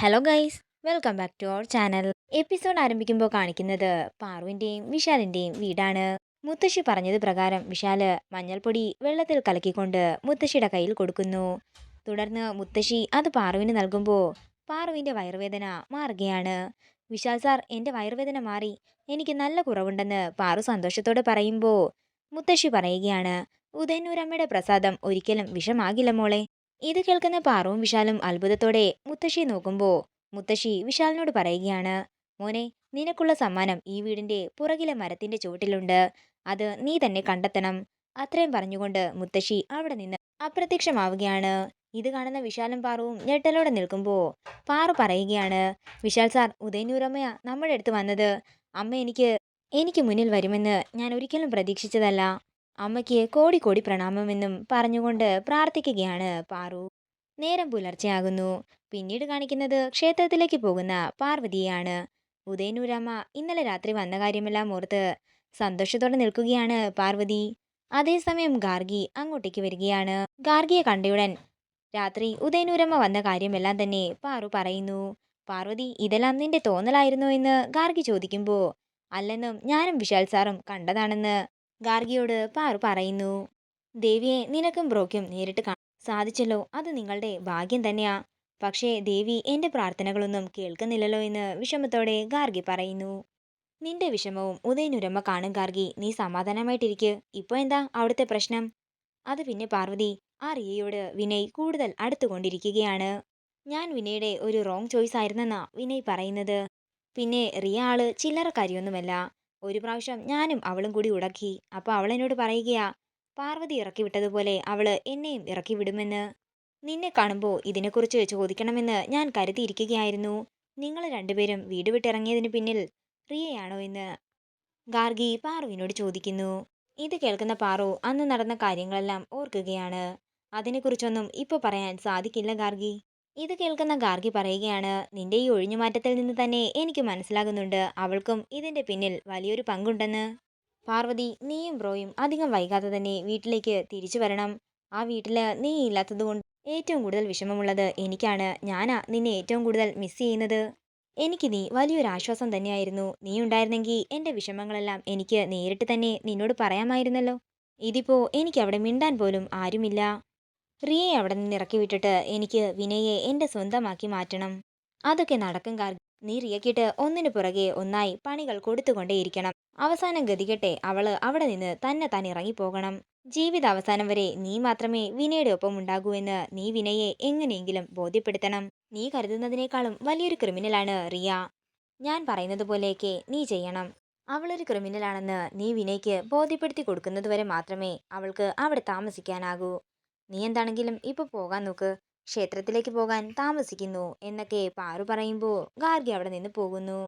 Hello guys welcome back to our channel episode ആരംഭിക്കുമ്പോൾ കാണിക്കുന്നത് പാറുവിന്റെയും വിശാലിന്റെയും വീടാണ്. മുത്തശ്ശി പറഞ്ഞത് പ്രകാരം വിശാൽ മഞ്ഞൾപ്പൊടി വെള്ളത്തിൽ കലക്കിക്കൊണ്ട് മുത്തശ്ശിയുടെ കയ്യിൽ കൊടുക്കുന്നു. തുടർന്ന് മുത്തശ്ശി അത് പാറുവിന് നൽകുമ്പോൾ പാറുവിന്റെ വയറുവേദന മാറുകയാണ്. വിശാൽ സാർ എന്റെ വയറുവേദന മാറി. എനിക്ക് നല്ല കുറവുണ്ടെന്ന് പാറു സന്തോഷത്തോടെ പറയുമ്പോൾ മുത്തശ്ശി പറയുകയാണ്. ഉദയന്നൂരമ്മയുടെ പ്രസാദം ഒരിക്കലും വിഷമാകില്ല മോളെ. ഇത് കേൾക്കുന്ന പാറവും വിശാലും അത്ഭുതത്തോടെ മുത്തശ്ശിയെ നോക്കുമ്പോൾ മുത്തശ്ശി വിശാലിനോട് പറയുകയാണ് മോനെ നിനക്കുള്ള സമ്മാനം ഈ വീടിന്റെ പുറകിലെ മരത്തിന്റെ ചുവട്ടിലുണ്ട്. അത് നീ തന്നെ കണ്ടെത്തണം. അത്രയും പറഞ്ഞുകൊണ്ട് മുത്തശ്ശി അവിടെ നിന്ന് അപ്രത്യക്ഷമാവുകയാണ്. ഇത് കാണുന്ന വിശാലും പാറുവും ഞെട്ടലോടെ നിൽക്കുമ്പോൾ പാറു പറയുകയാണ് വിശാൽ സാർ ഉദയനൂരമ്മയ നമ്മുടെ അടുത്ത് വന്നത്. അമ്മ എനിക്ക് എനിക്ക് മുന്നിൽ വരുമെന്ന് ഞാൻ ഒരിക്കലും പ്രതീക്ഷിച്ചതല്ല. അമ്മയ്ക്ക് കോടി കോടി പ്രണാമമെന്നും പറഞ്ഞുകൊണ്ട് പ്രാർത്ഥിക്കുകയാണ് പാറു. നേരം പുലർച്ചെയാകുന്നു. പിന്നീട് കാണിക്കുന്നത് ക്ഷേത്രത്തിലേക്ക് പോകുന്ന പാർവതിയെയാണ്. ഉദയനൂരമ്മ ഇന്നലെ രാത്രി വന്ന കാര്യമെല്ലാം ഓർത്ത് സന്തോഷത്തോടെ നിൽക്കുകയാണ് പാർവതി. അതേസമയം ഗാർഗി അങ്ങോട്ടേക്ക് വരികയാണ്. ഗാർഗിയെ കണ്ടയുടൻ രാത്രി ഉദയനൂരമ്മ വന്ന കാര്യമെല്ലാം തന്നെ പാറു പറയുന്നു. പാർവതി ഇതെല്ലാം നിന്റെ തോന്നലായിരുന്നോ? എന്ന് ഗാർഗി ചോദിക്കുമ്പോൾ അല്ലെന്നും ഞാനും വിശാൽ സാറും കണ്ടതാണെന്ന് ഗാർഗിയോട് പാറു പറയുന്നു ദേവിയെ നിനക്കും ബ്രോക്കും നേരിട്ട് കാണാൻ സാധിച്ചല്ലോ. അത് നിങ്ങളുടെ ഭാഗ്യം തന്നെയാ. പക്ഷേ ദേവി എന്റെ പ്രാർത്ഥനകളൊന്നും കേൾക്കുന്നില്ലല്ലോ എന്ന് വിഷമത്തോടെ ഗാർഗി പറയുന്നു. നിന്റെ വിഷമവും ഉദയനുരമ്മ കാണും ഗാർഗി. നീ സമാധാനമായിട്ടിരിക്ക്. ഇപ്പോൾ എന്താ അവിടുത്തെ പ്രശ്നം? അത് പിന്നെ പാർവതി ആ റിയയോട് വിനയ് കൂടുതൽ അടുത്തുകൊണ്ടിരിക്കുകയാണ്. ഞാൻ വിനയുടെ ഒരു റോങ് ചോയ്സ് ആയിരുന്നെന്നാ വിനയ് പറയുന്നത്. പിന്നെ റിയ ആൾ ചില്ലറക്കാരിയൊന്നുമല്ല ഒരു പ്രാവശ്യം ഞാനും അവളും കൂടി ഉടക്കി. അപ്പോൾ അവൾ എന്നോട് പറയുകയാ പാർവതി ഇറക്കി വിട്ടതുപോലെ അവൾ എന്നെയും ഇറക്കി വിടുമെന്ന്. നിന്നെ കാണുമ്പോൾ ഇതിനെക്കുറിച്ച് ചോദിക്കണമെന്ന് ഞാൻ കരുതിയിരിക്കുകയായിരുന്നു. നിങ്ങൾ രണ്ടുപേരും വീട് വിട്ടിറങ്ങിയതിന് പിന്നിൽ റിയയാണോ എന്ന്? ഗാർഗി പാറുവിനോട് ചോദിക്കുന്നു. ഇത് കേൾക്കുന്ന പാറു അന്ന് നടന്ന കാര്യങ്ങളെല്ലാം ഓർക്കുകയാണ്. അതിനെക്കുറിച്ചൊന്നും ഇപ്പോൾ പറയാൻ സാധിക്കില്ല ഗാർഗി. ഇത് കേൾക്കുന്ന ഗാർഗി പറയുകയാണ് നിന്റെ ഈ ഒഴിഞ്ഞുമാറ്റത്തിൽ നിന്ന് തന്നെ എനിക്ക് മനസ്സിലാകുന്നുണ്ട്. അവൾക്കും ഇതിന്റെ പിന്നിൽ വലിയൊരു പങ്കുണ്ടെന്ന്. പാർവതി നീയും ബ്രോയും അധികം വൈകാതെ തന്നെ വീട്ടിലേക്ക് തിരിച്ചു വരണം. ആ വീട്ടിൽ നീ ഇല്ലാത്തതുകൊണ്ട് ഏറ്റവും കൂടുതൽ വിഷമമുള്ളത് എനിക്കാണ്. ഞാനാ നിന്നെ ഏറ്റവും കൂടുതൽ മിസ് ചെയ്യുന്നത്. എനിക്ക് നീ വലിയൊരു ആശ്വാസം തന്നെയായിരുന്നു. നീ ഉണ്ടായിരുന്നെങ്കിൽ എന്റെ വിഷമങ്ങളെല്ലാം എനിക്ക് നേരിട്ട് തന്നെ നിന്നോട് പറയാമായിരുന്നല്ലോ. ഇതിപ്പോ എനിക്ക് അവിടെ മിണ്ടാൻ പോലും ആരുമില്ല. റിയയെ അവിടെ നിന്ന് ഇറക്കി വിട്ടിട്ട് എനിക്ക് വിനയെ എന്റെ സ്വന്തമാക്കി മാറ്റണം. അതൊക്കെ നടക്കും കാർ നീ റിയക്കിട്ട് ഒന്നിനു പുറകെ ഒന്നായി പണികൾ കൊടുത്തുകൊണ്ടേയിരിക്കണം. അവസാനം ഗതികെട്ടെ അവൾ അവിടെ നിന്ന് തന്നെ താൻ ഇറങ്ങിപ്പോകണം. ജീവിത അവസാനം വരെ നീ മാത്രമേ വിനയുടെ ഒപ്പം ഉണ്ടാകൂ എന്ന് നീ വിനയെ എങ്ങനെയെങ്കിലും ബോധ്യപ്പെടുത്തണം. നീ കരുതുന്നതിനേക്കാളും വലിയൊരു ക്രിമിനലാണ് റിയ. ഞാൻ പറയുന്നത് പോലെയൊക്കെ നീ ചെയ്യണം. അവളൊരു ക്രിമിനലാണെന്ന് നീ വിനയ്ക്ക് ബോധ്യപ്പെടുത്തി കൊടുക്കുന്നതുവരെ മാത്രമേ അവൾക്ക് അവിടെ താമസിക്കാനാകൂ. നീ എന്താണെങ്കിലും ഇപ്പൊ പോകാൻ നോക്ക്. ക്ഷേത്രത്തിലേക്ക് പോകാൻ താമസിക്കുന്നു എന്നൊക്കെ പാറു പറയുമ്പോൾ ഗാർഗി അവിടെ നിന്ന് പോകുന്നു.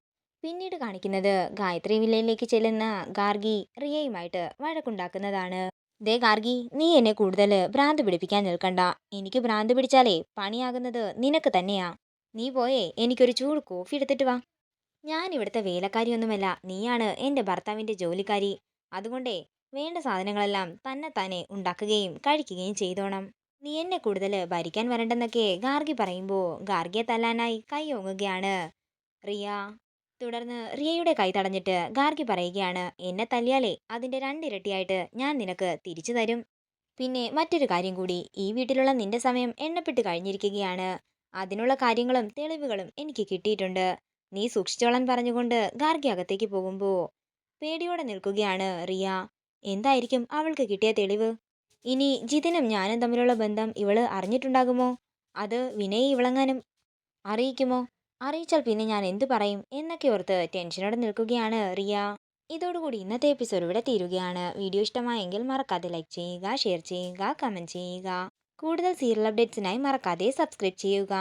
പിന്നീട് കാണിക്കുന്നത് ഗായത്രി വില്ലയിലേക്ക് ചെല്ലുന്ന ഗാർഗി റിയയുമായിട്ട് വഴക്കുണ്ടാക്കുന്നതാണ്. ദേ ഗാർഗി നീ എന്നെ കൂടുതൽ ഭ്രാന്ത് പിടിപ്പിക്കാൻ നിൽക്കണ്ട. എനിക്ക് ഭ്രാന്ത് പിടിച്ചാലേ പണിയാകുന്നത് നിനക്ക് തന്നെയാ. നീ പോയേ എനിക്കൊരു ചൂട് കോഫി എടുത്തിട്ട് വാ. ഞാൻ ഇവിടുത്തെ വേലക്കാരിയൊന്നുമല്ല. നീയാണ് എന്റെ ഭർത്താവിന്റെ ജോലിക്കാരി. അതുകൊണ്ടേ വേണ്ട സാധനങ്ങളെല്ലാം തന്നെ തന്നെ ഉണ്ടാക്കുകയും കഴിക്കുകയും ചെയ്തോണം. നീ എന്നെ കൂടുതൽ ഭരിക്കാൻ വരണ്ടെന്നൊക്കെ ഗാർഗി പറയുമ്പോൾ ഗാർഗിയെ തല്ലാനായി കൈ ഓങ്ങുകയാണ്. റിയ. തുടർന്ന് റിയയുടെ കൈ തടഞ്ഞിട്ട് ഗാർഗി പറയുകയാണ് എന്നെ തല്ലിയാലേ അതിന്റെ രണ്ടിരട്ടിയായിട്ട് ഞാൻ നിനക്ക് തിരിച്ചു തരും. പിന്നെ മറ്റൊരു കാര്യം കൂടി ഈ വീട്ടിലുള്ള നിന്റെ സമയം എണ്ണപ്പെട്ട് കഴിഞ്ഞിരിക്കുകയാണ്. അതിനുള്ള കാര്യങ്ങളും തെളിവുകളും എനിക്ക് കിട്ടിയിട്ടുണ്ട്. നീ സൂക്ഷിച്ചോളാൻ പറഞ്ഞുകൊണ്ട് ഗാർഗി അകത്തേക്ക് പോകുമ്പോൾ പേടിയോടെ നിൽക്കുകയാണ് റിയ. എന്തായിരിക്കും അവൾക്ക് കിട്ടിയ തെളിവ്? ഇനി ജിതിനും ഞാനും തമ്മിലുള്ള ബന്ധം ഇവൾ അറിഞ്ഞിട്ടുണ്ടാകുമോ? അത് വിനയ് ഇവളെങ്ങാനും അറിയിക്കുമോ? അറിയിച്ചാൽ പിന്നെ ഞാൻ എന്തു പറയും? എന്നൊക്കെ ഓർത്ത് ടെൻഷനോടെ നിൽക്കുകയാണ് റിയ. ഇതോടുകൂടി ഇന്നത്തെ എപ്പിസോഡ് ഇവിടെ തീരുകയാണ്. വീഡിയോ ഇഷ്ടമായെങ്കിൽ മറക്കാതെ ലൈക്ക് ചെയ്യുക ഷെയർ ചെയ്യുക കമന്റ് ചെയ്യുക. കൂടുതൽ സീരിയൽ അപ്ഡേറ്റ്സിനായി മറക്കാതെ സബ്സ്ക്രൈബ് ചെയ്യുക.